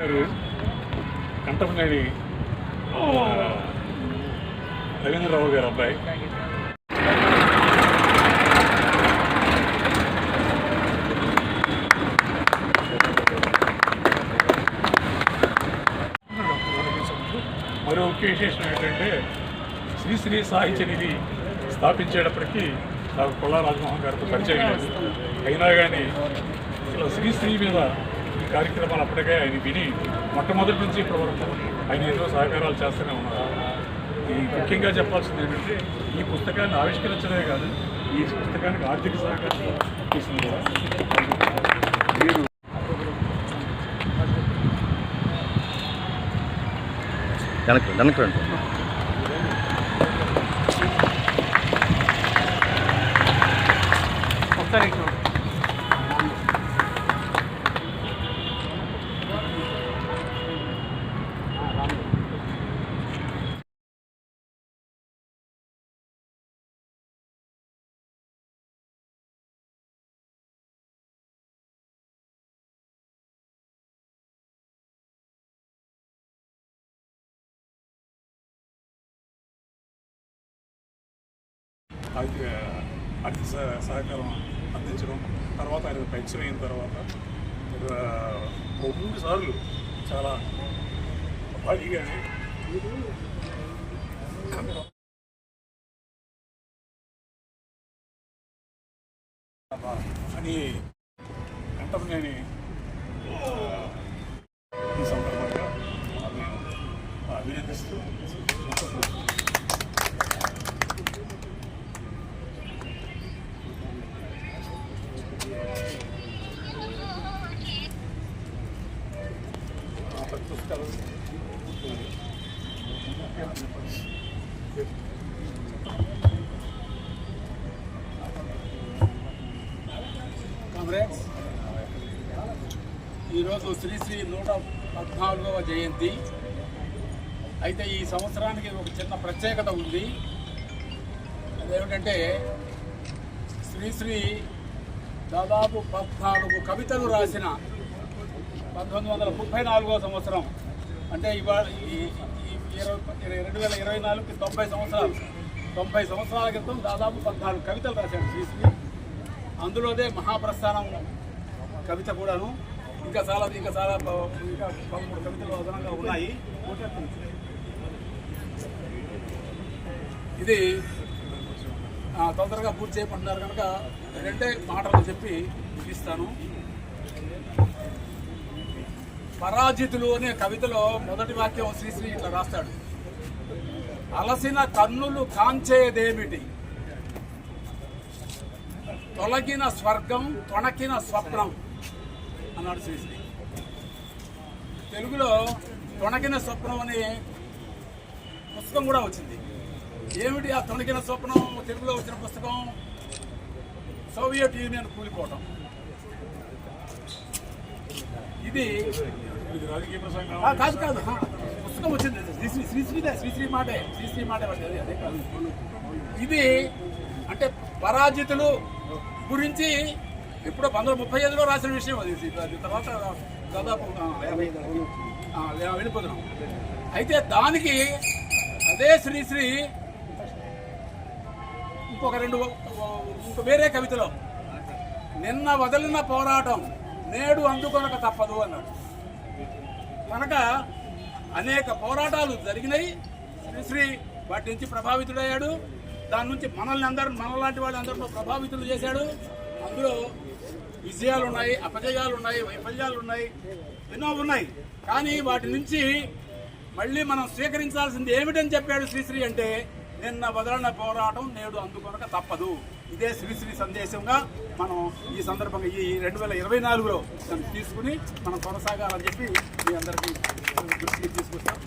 గారు కంటమనేని రవీంద్రరావు గారు అబ్బాయి. మరో ముఖ్య విశేషం ఏంటంటే శ్రీశ్రీ సాహిత్య నిధి స్థాపించేటప్పటికీ నాకు కొల్లా రాజమోహన్ గారితో పరిచయం లేదు. అయినా కానీ ఇలా శ్రీశ్రీ మీద కార్యక్రమాలు అప్పటికే ఆయన విని మొట్టమొదటి నుంచి ఇప్పటి వరకు ఆయన ఎన్నో సహకారాలు చేస్తూనే ఉన్నారు. ఈ ముఖ్యంగా చెప్పాల్సింది ఏంటంటే ఈ పుస్తకాన్ని ఆవిష్కరించడమే కాదు ఈ పుస్తకానికి ఆర్థిక సహకారం చేసింది కూడా మీరు వెనక్కి వెనక్కి రండి. ఆర్థిక ఆర్థిక సహ- సహకారం అందించడం తర్వాత ఆయన పెన్షన్ అయిన తర్వాత మూడు సార్లు చాలా భారీగా అని కంటమనేని నేను ఈ సందర్భంగా అభినందిస్తూ కామ్రేడ్స్ ఈరోజు శ్రీశ్రీ నూట పద్నాలుగవ జయంతి. అయితే ఈ సంవత్సరానికి ఒక చిన్న ప్రత్యేకత ఉంది. అదేమిటంటే శ్రీశ్రీ దాదాపు పద్నాలుగు కవితలు రాసిన పంతొమ్మిది వందల ముప్పై నాలుగో సంవత్సరం. అంటే ఇవాళ ఈ ఇరవై రెండు వేల ఇరవై నాలుగుకి తొంభై సంవత్సరాలు. తొంభై సంవత్సరాల క్రితం దాదాపు పద్నాలుగు కవితలు రాశాడు శ్రీశ్రీ. అందులోదే మహాప్రస్థానం కవిత కూడాను. ఇంకా చాలా ఇంకా చాలా ఇంకా పదమూడు కవితలు అదనంగా ఉన్నాయి. ఇది తొందరగా పూర్తి చేయమంటున్నారు కనుక రెండే మాటలు చెప్పి ముగిస్తాను. పరాజితులు అనే కవితలో మొదటి వాక్యం శ్రీశ్రీ ఇట్లా రాస్తాడు. అలసిన కన్నులు కాంచేదేమిటి? తొలగిన స్వర్గం తొణకిన స్వప్నం అన్నాడు శ్రీశ్రీ. తెలుగులో తొణకిన స్వప్నం అనే పుస్తకం కూడా వచ్చింది. ఏమిటి ఆ తొణకిన స్వప్నం? తెలుగులో వచ్చిన పుస్తకం సోవియట్ యూనియన్ కూలిపోవటం. ఇది రాజకీయ ప్రసంగం కాదు. కాదు పుస్తకం వచ్చింది. శ్రీశ్రీ శ్రీశ్రీదే శ్రీశ్రీ మాటే. శ్రీశ్రీ మాటే పడింది అదే కాదు. ఇది అంటే పరాజితులు గురించి ఎప్పుడో పంతొమ్మిది ముప్పై ఐదులో రాసిన విషయం అది. తర్వాత దాదాపు వెళ్ళిపోతున్నాం. అయితే దానికి అదే శ్రీశ్రీ ఇంకొక రెండు ఇంకో వేరే కవితలో నిన్న వదిలిన పోరాటం నేడు అందుకొనక తప్పదు అన్నాడు. కనుక అనేక పోరాటాలు జరిగినాయి. శ్రీశ్రీ వాటి నుంచి ప్రభావితుడయ్యాడు. దాని నుంచి మనల్ని అందరూ మనలాంటి వాళ్ళందరిలో ప్రభావితులు చేశాడు. అందులో విజయాలు ఉన్నాయి అపజయాలు ఉన్నాయి వైఫల్యాలు ఉన్నాయి ఎన్నో ఉన్నాయి. కానీ వాటి నుంచి మళ్ళీ మనం స్వీకరించాల్సింది ఏమిటని చెప్పాడు శ్రీశ్రీ అంటే నిన్న వదలన పోరాటం నేడు అందుకొనక తప్పదు. ఇదే శ్రీశ్రీ సందేశంగా మనం ఈ సందర్భంగా ఈ రెండు వేల ఇరవై నాలుగులో దాన్ని తీసుకుని మనం కొనసాగాలని చెప్పి మీ అందరికీ దృష్టికి తీసుకొస్తాం